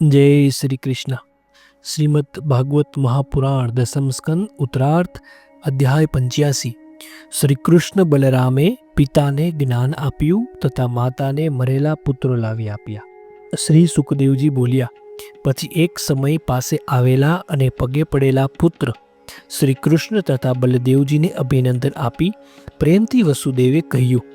જય શ્રી કૃષ્ણ. શ્રીમદ ભાગવત મહાપુરાણ દસમ સ્કંદ ઉત્તરાર્થ અધ્યાય પંચ્યાસી. શ્રી કૃષ્ણ બલરામે પિતાને જ્ઞાન આપ્યું તથા માતાને મરેલા પુત્રો લાવી આપ્યા. શ્રી સુખદેવજી બોલ્યા, પછી એક સમય પાસે આવેલા અને પગે પડેલા પુત્ર શ્રી કૃષ્ણ તથા બલદેવજીને અભિનંદન આપી પ્રેમથી વસુદેવે કહ્યું,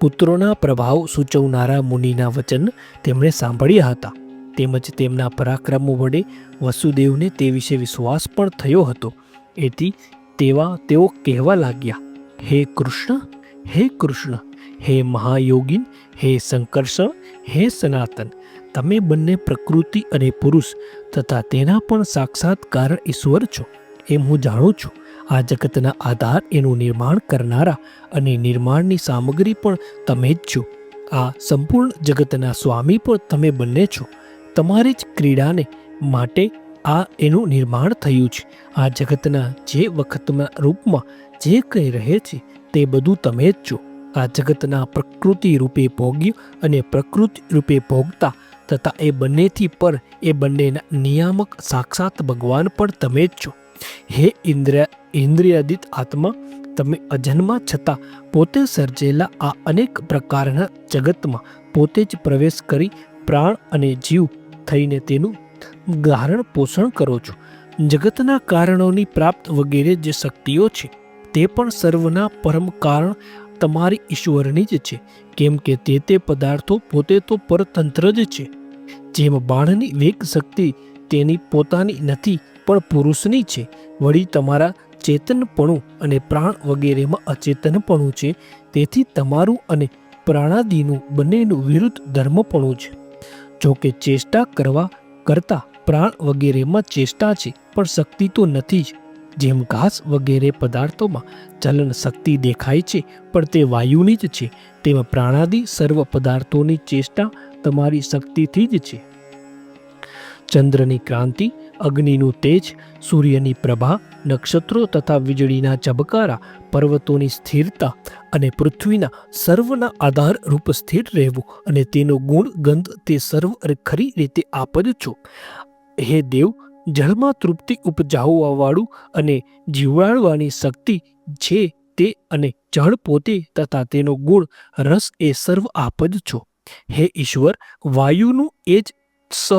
પુત્રોના પ્રભાવ સૂચવનારા મુનિના વચન તેમણે સાંભળ્યા હતા. તેમજ તેમના પરાક્રમો વડે વસુદેવને તે વિશે વિશ્વાસ પણ થયો હતો. એથી તેવા તેઓ કહેવા લાગ્યા, હે કૃષ્ણ હે કૃષ્ણ, હે મહાયોગીન, હે સંકર્ષણ હે સનાતન, તમે બંને પ્રકૃતિ અને પુરુષ તથા તેના પણ સાક્ષાત કારણ ઈશ્વર છો. એમ હું જાણું છું, આ જગતના આધાર એનું નિર્માણ કરનારા અને નિર્માણની સામગ્રી પણ તમે જ છો. આ સંપૂર્ણ જગતના સ્વામી પણ તમે બંને છો. તમારી જ ક્રીડાને માટે આ એનું નિર્માણ થયું છે. આ જગતના જે વખતના રૂપમાં જે કંઈ રહે છે તે બધું તમે જ છો. આ જગતના પ્રકૃતિ રૂપે ભોગ્યું અને પ્રકૃતિ રૂપે ભોગતા તથા એ બંનેથી પર એ બંનેના નિયામક સાક્ષાત ભગવાન પણ તમે જ છો. હે ઇન્દ્રિય ઇન્દ્રિયાદિત આત્મા, તમે અજન્મા છતાં પોતે સર્જેલા આ અનેક પ્રકારના જગતમાં પોતે જ પ્રવેશ કરી પ્રાણ અને જીવ થઈને તેનું ધારણ પોષણ કરો છો. જગતના કારણોની પ્રાપ્ત વગેરે જે શક્તિઓ છે, તે પણ સર્વના પરમ કારણ તમારી ઈશ્વરની જ છે. કેમ કે તે તે પદાર્થો પોતે તો પરતંત્ર જ છે. જેમ બાણની વેગ શક્તિ તેની પોતાની નથી, પણ પુરુષની છે. વળી તમારા ચેતનપણું અને પ્રાણ વગેરેમાં અચેતનપણું છે, તેથી તમારું અને પ્રાણાદિનું બંનેનું વિરુદ્ધ ધર્મપણું છે. જો કે ચેષ્ટા કરવા કરતા પ્રાણ વગેરેમાં ચેષ્ટા છે, પણ શક્તિ તો નથી જ. જેમ ઘાસ વગેરે પદાર્થોમાં ચલન શક્તિ દેખાય છે, પણ તે વાયુની જ છે. તેમ પ્રાણાદિ સર્વ પદાર્થોની ચેષ્ટા તમારી શક્તિથી જ છે. ચંદ્રની ક્રાંતિ અગ્નિનું તેજ, સૂર્યની પ્રભા, નક્ષત્રો તથા વીજળીના ચબકારા પર્વતોની સ્થિરતા અને પૃથ્વીના સર્વના આધાર રૂપ સ્થિર રહેવું અને તેનો ગુણ, ગંધ તે સર્વ ખરી રીતે આપ જ છો. હે દેવ, જળમાં તૃપ્તિ ઉપજાવવાવાળું અને જીવાડવાની શક્તિ છે તે અને જળ પોતે તથા તેનો ગુણ, રસ એ સર્વ આપ જ છો. હે ઈશ્વર, વાયુનું એ જ સ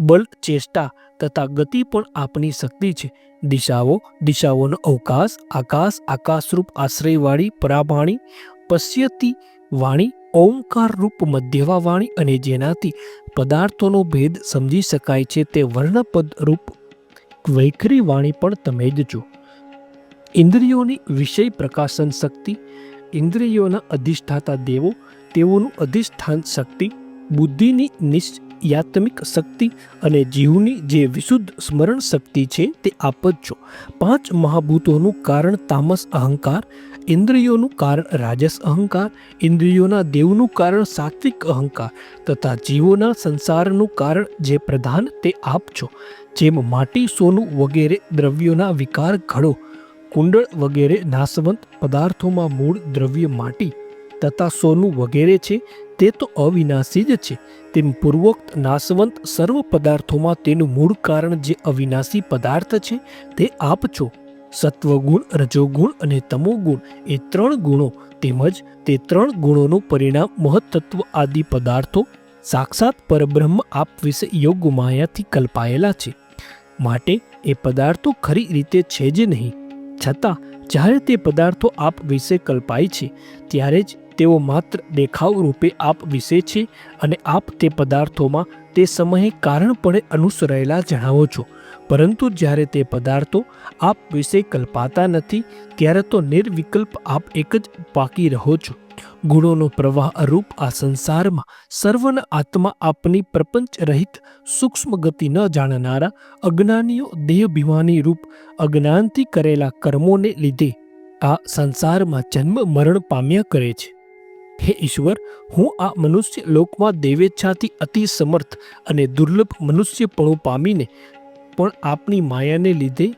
બળ ચેષ્ટા તથા ગતિ પણ આપની શક્તિ છે. દિશાઓ, દિશાઓનો અવકાશ, આકાશ, આકાશરૂપ આશ્રયવાળી પરાવાણી, પશ્યતી વાણી ઓમકાર રૂપ મધ્યવા વાણી અને જેનાથી પદાર્થોનો ભેદ સમજી શકાય છે તે વર્ણપદ રૂપ વૈખરી વાણી પણ તમે જ છો. ઇન્દ્રિયોની વિષય પ્રકાશન શક્તિ, ઇન્દ્રિયોના અધિષ્ઠાતા દેવો, તેઓનું અધિષ્ઠાન શક્તિ, બુદ્ધિની નિશ્ચયાત્મિક શક્તિ અને જીવની જે વિશુદ્ધ સ્મરણ શક્તિ છે તે આપજો પાંચ મહાભૂતોનું કારણ તામસ અહંકાર, ઇન્દ્રિયોનું કારણ રાજસ અહંકાર, ઇન્દ્રિયોના દેવનું કારણ સાત્વિક અહંકાર તથા જીવોના સંસારનું કારણ જે પ્રધાન તે આપજો જેમ માટી સોનું વગેરે દ્રવ્યોના વિકાર ઘડો, કુંડળ વગેરે નાશવંત પદાર્થોમાં મૂળ દ્રવ્ય માટી તથા સોનું વગેરે છે તે તો અવિનાશી જ છે. તેમ પૂર્વોક્ત નાશવંત સર્વ પદાર્થોમાં તેનું મૂળ કારણ જે અવિનાશી પદાર્થ છે તે આપ છો. સત્વગુણ, રજોગુણ અને તમોગુણ એ ત્રણ ગુણો તેમજ તે ત્રણ ગુણોનું પરિણામ મહત્તત્વ આદિ પદાર્થો સાક્ષાત પરબ્રહ્મ આપ વિશે યોગ માયાથી કલ્પાયેલા છે. માટે એ પદાર્થો ખરી રીતે છે જ નહીં. છતાં જ્યારે તે પદાર્થો આપ વિશે કલ્પાય છે, ત્યારે જ તેઓ માત્ર દેખાવ રૂપે આપ વિશે છે અને આપ તે પદાર્થોમાં તે સમયે કારણપણે અનુસરાયેલા જણાવો છો. પરંતુ જ્યારે તે પદાર્થો આપ વિશે કલ્પાતા નથી, ત્યારે તો નિર્વિકલ્પ આપ એક જ પાકી રહો છો. ગુણોનો પ્રવાહ અરૂપ આ સંસારમાં સર્વના આત્મા આપની પ્રપંચ રહિત સૂક્ષ્મ ગતિ ન જાણનારા અજ્ઞાનીઓ દેહભિમાની રૂપ અજ્ઞાનથી કરેલા કર્મોને લીધે આ સંસારમાં જન્મ મરણ પામ્યા કરે છે. હે ઈશ્વર, હું આ મનુષ્ય લોકમાં દેવેચ્છાથી અતિ સમર્થ અને દુર્લભ મનુષ્યપણું પામીને પણ આપની માયાને લીધે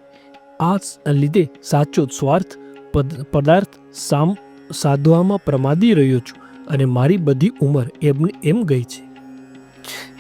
આ લીધે સાચો સ્વાર્થ, પદ- પદાર્થ, સામ, સાધવામાં પ્રમાદી રહ્યો છું અને મારી બધી ઉંમર એમ એમ ગઈ છે.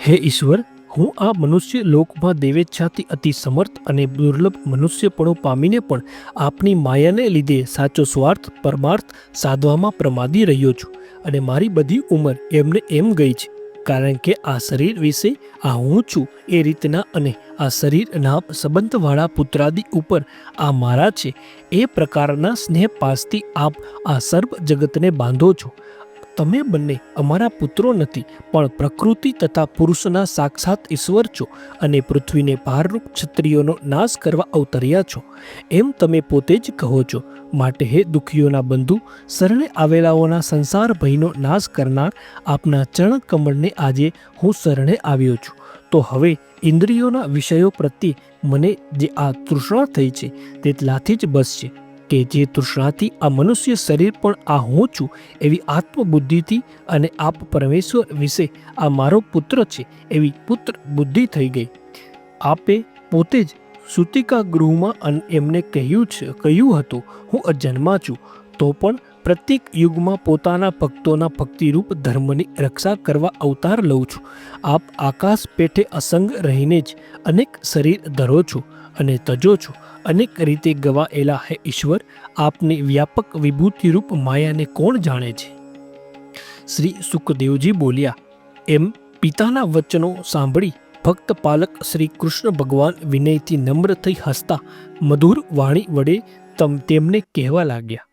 હે ઈશ્વર, હું આ મનુષ્ય લોકમાં દેવેચ્છાથી અતિ સમર્થ અને દુર્લભ મનુષ્યપણું પામીને પણ આપની માયાને લીધે સાચો સ્વાર્થ, પરમાર્થ, સાધવામાં પ્રમાદી રહ્યો છું અને મારી બધી ઉંમર એમને એમ ગઈ છે. કારણ કે આ શરીર વિશે આ હું છું એ રીતના અને આ શરીરના સંબંધવાળા પુત્રાદિ ઉપર આ મારા છે એ પ્રકારના સ્નેહ પાસથી આપ આ સર્વ જગતને બાંધો છો. તમે બંને અમારા પુત્રો નથી, પણ પ્રકૃતિ તથા પુરુષના સાક્ષાત ઈશ્વર છો અને પૃથ્વીને ભારરૂપ ક્ષત્રિયોનો નાશ કરવા અવતર્યા છો. એમ તમે પોતે જ કહો છો, માટે હે દુઃખીઓના બંધુ, શરણે આવેલાઓના સંસાર ભયનો નાશ કરનાર આપના ચરણ કમળને આજે હું શરણે આવ્યો છું. તો હવે ઇન્દ્રિયોના વિષયો પ્રત્યે મને જે આ તૃષ્ણા થઈ છે તેટલાથી જ બસ છે કે જે તૃષ્ણાથી આ મનુષ્ય શરીર પણ આ હું છું એવી આત્મબુદ્ધિથી અને આપ પરમેશ્વર વિશે આ મારો પુત્ર છે એવી પુત્ર બુદ્ધિ થઈ ગઈ. આપે પોતે જ સુતિકા ગૃહમાં એમને કહ્યું છે, કહ્યું હતું, હું અજન્મા છું, તો પણ પ્રત્યેક યુગમાં પોતાના ભક્તોના ભક્તિરૂપ ધર્મની રક્ષા કરવા અવતાર લઉં છું. આપ આકાશ પેઠે અસંગ રહીને જ અનેક શરીર ધરો છો અને તજો છો. અનેક રીતે ગવાયેલા હે ઈશ્વર, આપની વ્યાપક વિભૂતિરૂપ માયાને કોણ જાણે છે? શ્રી સુખદેવજી બોલ્યા, એમ પિતાના વચનો સાંભળી ભક્ત પાલક શ્રી કૃષ્ણ ભગવાન વિનયથી નમ્ર થઈ હસતા મધુર વાણી વડે તમ તેમને કહેવા લાગ્યા.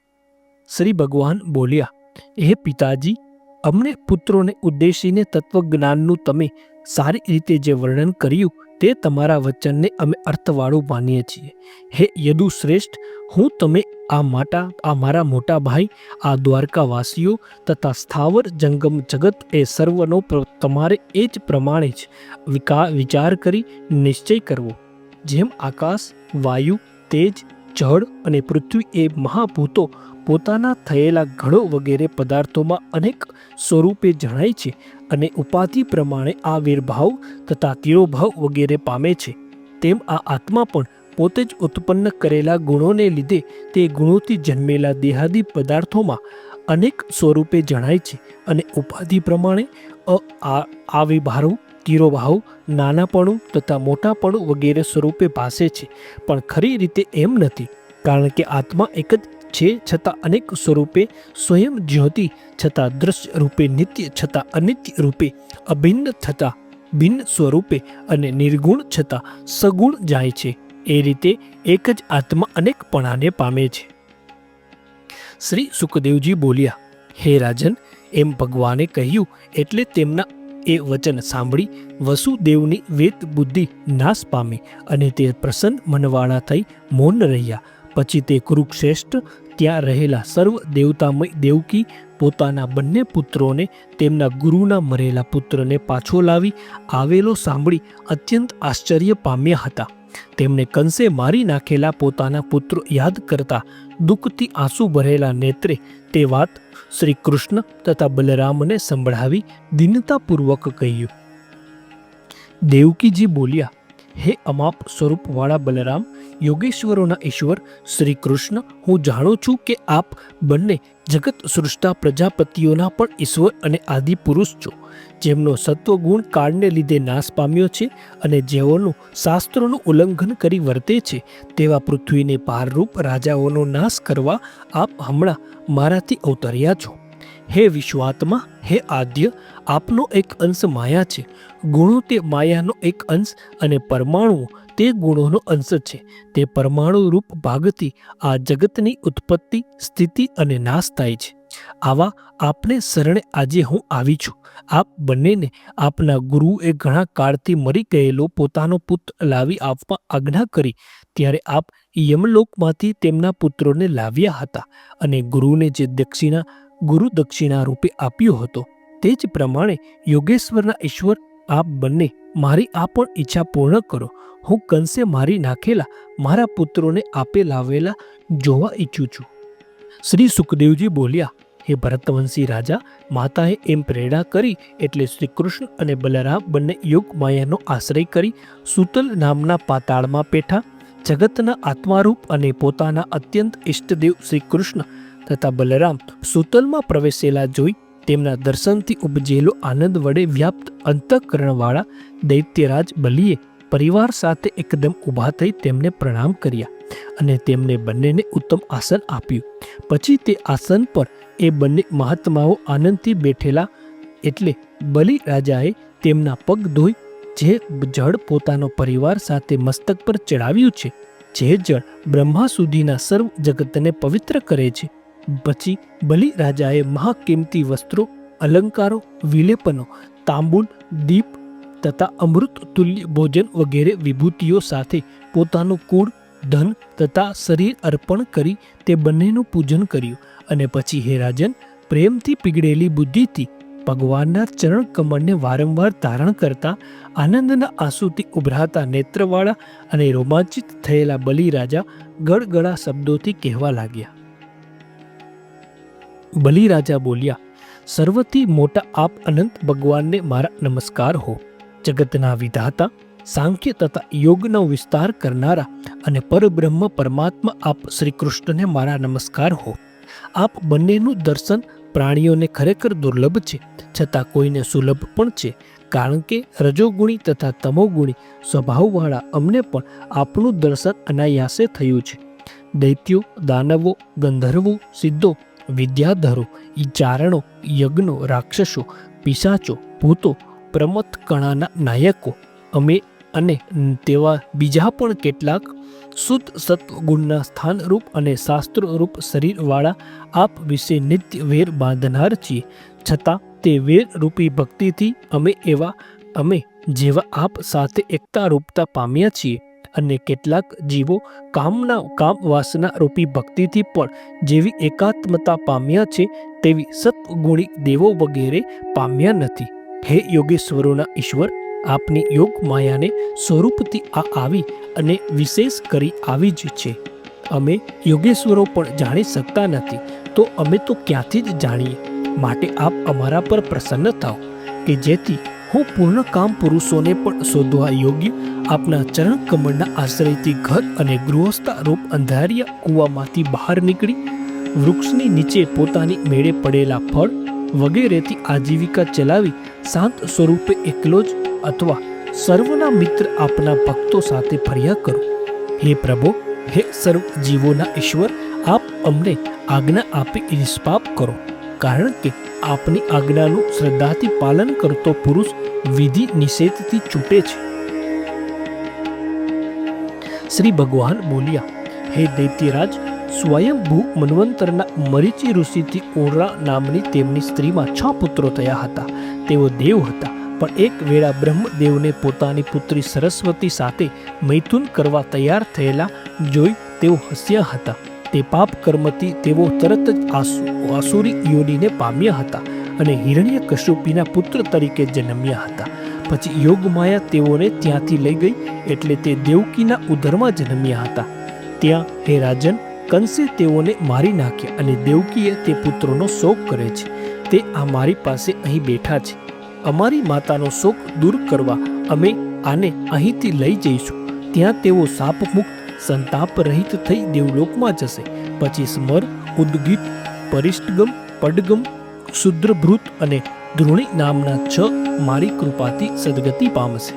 શ્રી ભગવાન બોલ્યા, હે પિતાજી, અમને પુત્રોને ઉદ્દેશીને તત્વજ્ઞાનનું તમે સારી રીતે જે વર્ણન કર્યું તે તમારા વચનને અમે અર્થવાળું માનીએ છીએ. હે યદુ શ્રેષ્ઠ, હું તમે આ માટા, આ મારા મોટા ભાઈ, આ દ્વારકાવાસીઓ તથા સ્થાવર જંગમ જગત એ સર્વનો તમારે એ જ પ્રમાણે જ વિકા, વિચાર કરી નિશ્ચય કરવો. જેમ આકાશ, વાયુ, તેજ, જળ અને પૃથ્વી એ મહાભૂતો પોતાના થયેલા ઘડો વગેરે પદાર્થોમાં અનેક સ્વરૂપે જણાય છે અને ઉપાધિ પ્રમાણે આ વીરભાવ તથા તિરોભાવ વગેરે પામે છે. તેમ આ આત્મા પણ પોતે જ ઉત્પન્ન કરેલા ગુણોને લીધે તે ગુણોથી જન્મેલા દેહાદી પદાર્થોમાં અનેક સ્વરૂપે જણાય છે અને ઉપાધિ પ્રમાણે અ, આ આ વિભાવ તિરોભાવ, નાનાપણું તથા મોટાપણું વગેરે સ્વરૂપે ભાસે છે, પણ ખરી રીતે એમ નથી, કારણ કે આત્મા એક જ છે છતાં અનેક સ્વરૂપે સ્વયં જ્યોતિ, છતાં દ્રશ્ય રૂપે નિત્ય, છતાં અનિત્ય રૂપે અભિન્ન થતાં ભિન્ન સ્વરૂપે અને નિર્ગુણ, છતાં સગુણ જાય છે. એ રીતે એક જ આત્મા અનેકપણાને પામે છે. શ્રી સુખદેવજી બોલ્યા, હે રાજન, એમ ભગવાને કહ્યું એટલે તેમના એ વચન સાંભળી વસુદેવની વેદ બુદ્ધિ નાશ પામી અને તે પ્રસન્ન મનવાળા થઈ મૌન રહ્યા. પછી તે કુરુક્ષેષ્ઠ ત્યાં રહેલા સર્વ દેવતામય દેવકી પોતાના બંને પુત્રોને તેમના ગુરુના મરેલા પુત્રને પાછો લાવી આવેલો સાંભળી અત્યંત આશ્ચર્ય પામ્યા હતા. તેમણે કંસે મારી નાખેલા પોતાના પુત્રો યાદ કરતા દુઃખથી આંસુ ભરેલા નેત્રે તે વાત શ્રી કૃષ્ણ તથા બલરામને સંભળાવી દીનતાપૂર્વક કહ્યું. દેવકીજી બોલ્યા, હે અમાપ સ્વરૂપવાળા બલરામ યોગેશ્વરોના ઈશ્વર શ્રી કૃષ્ણ, હું જાણું છું કે આપ બંને જગત સૃષ્ટા પ્રજાપતિઓના પણ ઈશ્વર અને આદિ પુરુષ છો. જેમનો સત્વગુણ કાળને લીધે નાશ પામ્યો છે અને જેઓનું શાસ્ત્રોનું ઉલ્લંઘન કરી વર્તે છે, તેવા પૃથ્વીને પારરૂપ રાજાઓનો નાશ કરવા આપ હમણાં મારાથી અવતર્યા છો. હે વિશ્વાત્મા, હે આદ્ય, આપનો એક અંશ માયા છે. ગુણો તે માયાનો એક અંશ અને પરમાણુઓ તે ગુણોનો અંશ છે. તે પરમાણુ રૂપ ભાગથી આ જગતની ઉત્પત્તિ, સ્થિતિ અને નાશ થાય છે. આવા આપને શરણે આજે હું આવી છું. આપ બંનેને આપના ગુરુએ ઘણા કાળથી મરી ગયેલો પોતાનો પુત્ર લાવી આપવા આજ્ઞા કરી. ત્યારે આપ યમલોકમાંથી તેમના પુત્રોને લાવ્યા હતા અને ગુરુને જે દક્ષિણા, ગુરુ દક્ષિણા રૂપે આપ્યો હતો, તે જ પ્રમાણે યોગેશ્વરના ઈશ્વર આપ બંને મારી આ પણ ઈચ્છા પૂર્ણ કરો. હું કંસે મારી નાખેલા, મારા પુત્રોને આપે લાવેલા જોવા ઈચ્છું છું. શ્રી સુખદેવજી બોલ્યા, હે ભરતવંશી રાજા, માતાએ એમ પ્રેરણા કરી એટલે શ્રી કૃષ્ણ અને બલરામ બંને યોગ માયાનો આશ્રય કરી સુતલ નામના પાતાળમાં પેઠા જગતના આત્મારૂપ અને પોતાના અત્યંત ઇષ્ટદેવ શ્રી કૃષ્ણ તથા બલરામ સુતલમાં પ્રવેશેલા જોઈ તેમના દર્શનથી ઉપજેલો આનંદ વડે વ્યાપ્ત અંતઃકરણવાળા દૈત્યરાજ બલિએ પરિવાર સાથે એકદમ ઊભા થઈ તેમને પ્રણામ કર્યા અને તેમને બંનેને ઉત્તમ આસન આપ્યું. પછી તે આસન પર એ બંને મહાત્માઓ આનંદથી બેઠેલા એટલે બલિ રાજાએ તેમના પગ ધોઈ જે જળ પોતાનો પરિવાર સાથે મસ્તક પર ચડાવ્યું છે, જે જળ બ્રહ્મા સુધીના સર્વ જગતને પવિત્ર કરે છે. પછી બલિ રાજાએ મહાકિંમતી વસ્ત્રો, અલંકારો, વિલેપનો, તાંબુલ, દીપ તથા અમૃત તુલ્ય ભોજન વગેરે વિભૂતિઓ સાથે પોતાનું કુળ, ધન તથા શરીર અર્પણ કરી તે બંનેનું પૂજન કર્યું અને પછી હે રાજન, પ્રેમથી પીગળેલી બુદ્ધિથી ભગવાનના ચરણ કમળને વારંવાર ધારણ કરતા આનંદના આંસુથી ઉભરાતા નેત્રવાળા અને રોમાંચિત થયેલા બલિરાજા ગળગળા શબ્દોથી કહેવા લાગ્યા. બલિરાજા બોલ્યા, સર્વથી મોટા આપ અનંત ભગવાનને મારા નમસ્કાર હો. જગતના વિધાતા, સાંખ્ય તથા યોગનો વિસ્તાર કરનારા અને પરબ્રહ્મ પરમાત્મા આપ શ્રી કૃષ્ણને મારા નમસ્કાર હો. આપ બંનેનું દર્શન પ્રાણીઓને ખરેખર દુર્લભ છે, છતાં કોઈને સુલભ પણ છે, કારણ કે રજોગુણી તથા તમોગુણી સ્વભાવવાળા અમને પણ આપનું દર્શન અનાયાસે થયું છે. દૈત્યો, દાનવો, ગંધર્વો, સિદ્ધો વિદ્યાધરો ઈ ચારણો યજ્ઞો, રાક્ષસો, પિશાચો, ભૂતો પ્રમથ કણાના નાયકો, અમે અને તેવા બીજા પણ કેટલાક શુદ્ધ સત્વગુણના સ્થાનરૂપ અને શાસ્ત્રરૂપ શરીરવાળા આપ વિશે નિત્ય વેર બાંધનાર છીએ. છતાં તે વેર રૂપી ભક્તિથી અમે એવા, અમે જેવા આપ સાથે એકતા રૂપતા પામ્યા છીએ. અને કેટલાક જીવો કામના કામ વાસના રૂપી ભક્તિથી પણ જેવી એકાત્મતા પામ્યા છે, તેવી સત્વગુણી દેવો વગેરે પામ્યા નથી. હે યોગેશ્વરોના ઈશ્વર, આપની યોગ માયાને સ્વરૂપથી આ આવી અને વિશેષ કરી આવી જ છે. અમે યોગેશ્વરો પણ જાણી શકતા નથી, તો અમે તો ક્યાંથી જ જાણીએ? માટે આપ અમારા પર પ્રસન્ન થાઓ, કે જેથી હું પૂર્ણ કામ પુરુષોને પણ શોધવા યોગ્ય, આપના ચરણ કમળના આશ્રયથી ઘર અને ગૃહસ્થા રૂપ અંધારિયા કૂવામાંથી બહાર નીકળી, વૃક્ષની નીચે પોતાની મેળે પડેલા ફળ વગેરેથી આજીવિકા ચલાવી, શાંત સ્વરૂપે એકલો જ અથવા સર્વના મિત્ર આપના ભક્તો સાથે ફર્યા કરો. હે પ્રભુ, હે સર્વ જીવોના ઈશ્વર, આપ અમને આજ્ઞા આપી નિષ્પાપ કરો. કારણ કે આપની આજ્ઞાનું શ્રદ્ધાથી પાલન કરતો પુરુષ વિધિ નિષેધથી છૂટે છે. શ્રી ભગવાન બોલ્યા, હે દૈત્યરાજ, સ્વયંભૂ મન્વંતરના મરીચી ઋષિથી ઓરડા નામની તેમની સ્ત્રીમાં છ પુત્રો થયા હતા. તેઓ દેવ હતા, પણ એક વેળા બ્રહ્મદેવને પોતાની પુત્રી સરસ્વતી સાથે મૈથુન કરવા તૈયાર થયેલા જોઈ તેઓ હસ્યા હતા. તે પાપ કર્મથી તેઓ તરત જ આસુ, આસુરી યોનીને પામ્યા હતા અને હિરણ્ય કશુપીના પુત્ર તરીકે જન્મ્યા હતા. પછી યોગમાયા તેઓને ત્યાંથી લઈ ગઈ એટલે તે દેવકીના ઉદરમાં જન્મ્યા હતા. ત્યાં હે રાજન, કંસે તેઓને મારી નાખ્યા અને દેવકીએ તે પુત્રોનો શોક કરે છે. તે આ મારી પાસે અહીં બેઠા છે. અમારી માતાનો શોક દૂર કરવા અમે આને અહીંથી લઈ જઈશું. ત્યાં તેઓ શાપમુક્ત સંતાપ રહિત થઈ દેવલોકમાં જશે. પછી સ્મર, ઉદ્ગીત, પરિષ્ટગમ, પડગમ, શુદ્રભૃત અને ધ્રુણી નામના છ મારી કૃપાથી સદગતિ પામશે.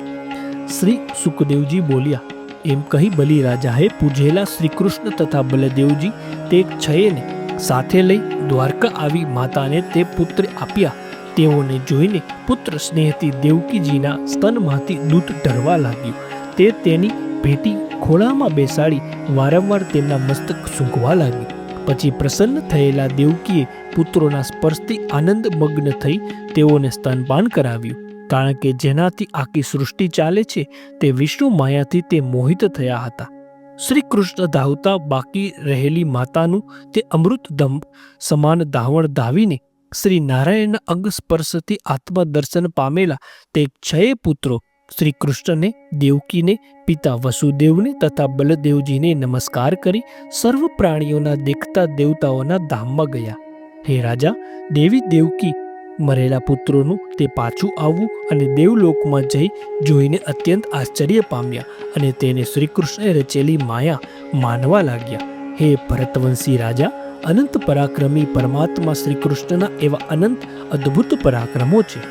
શ્રી સુખદેવજી બોલ્યા, એમ કહી બલિરાજાએ પૂજેલા શ્રીકૃષ્ણ તથા બલદેવજી તે છયેને સાથે લઈ દ્વારકા આવી માતાને તે પુત્ર આપ્યા. તેઓને જોઈને પુત્ર સ્નેહથી દેવકીજીના સ્તનમાંથી દૂધ ઢરવા લાગ્યું. તે તેની ભેટી ખોળામાં બેસાડી વારંવાર તેમના મસ્તક સૂંઘવા લાગી પછી પ્રસન્ન થયેલા દેવકીએ પુત્રોના સ્પર્શથી આનંદ મગ્ન થઈ તેઓને સ્તનપાન કરાવ્યું. કારણ કે જેનાથી આખી સૃષ્ટિ ચાલે છે તે વિષ્ણુ માયાથી તે મોહિત થયા હતા. શ્રી કૃષ્ણ ધાવતા બાકી રહેલી માતાનું તે અમૃત દંભ સમાન ધાવણ ધાવીને શ્રી નારાયણના અંગ સ્પર્શથી આત્મા દર્શન પામેલા તે છયે પુત્રો શ્રી કૃષ્ણને દેવકીને, પિતા વસુદેવને તથા બલદેવજીને નમસ્કાર કરી સર્વ પ્રાણીઓના દેખતા દેવતાઓના ધામમાં ગયા. હે રાજા, દેવી દેવકી, મરેલા પુત્રોનું તે પાછું આવવું અને દેવલોકમાં જઈ જોઈને અત્યંત આશ્ચર્ય પામ્યા અને તેને શ્રીકૃષ્ણે રચેલી માયા માનવા લાગ્યા. હે ભરતવંશી રાજા, અનંત પરાક્રમી પરમાત્મા શ્રી કૃષ્ણના એવા અનંત અદ્ભુત પરાક્રમો છે.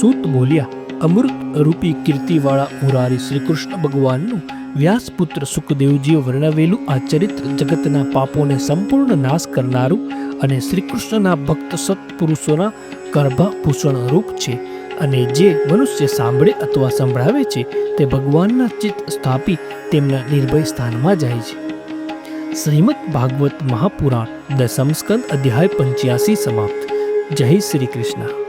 સૂત બોલ્યા અમૃત રૂપી કીર્તિવાળા મુરારી શ્રી કૃષ્ણ ભગવાનનું વ્યાસપુત્ર સુખદેવજીએ વર્ણવેલું આ ચરિત્ર જગતના પાપોને સંપૂર્ણ નાશ કરનારું અને શ્રી કૃષ્ણના ભક્ત સત્પુરુષોના ગર્ભાભૂષણ રૂપ છે. અને જે મનુષ્ય સાંભળે અથવા સંભળાવે છે, તે ભગવાનના ચિત્ત સ્થાપી તેમના નિર્ભય સ્થાનમાં જાય છે. શ્રીમદ ભાગવત મહાપુરાણ દસમ સ્કંદ અધ્યાય પંચ્યાસી સમાપ્ત. જય શ્રી કૃષ્ણ.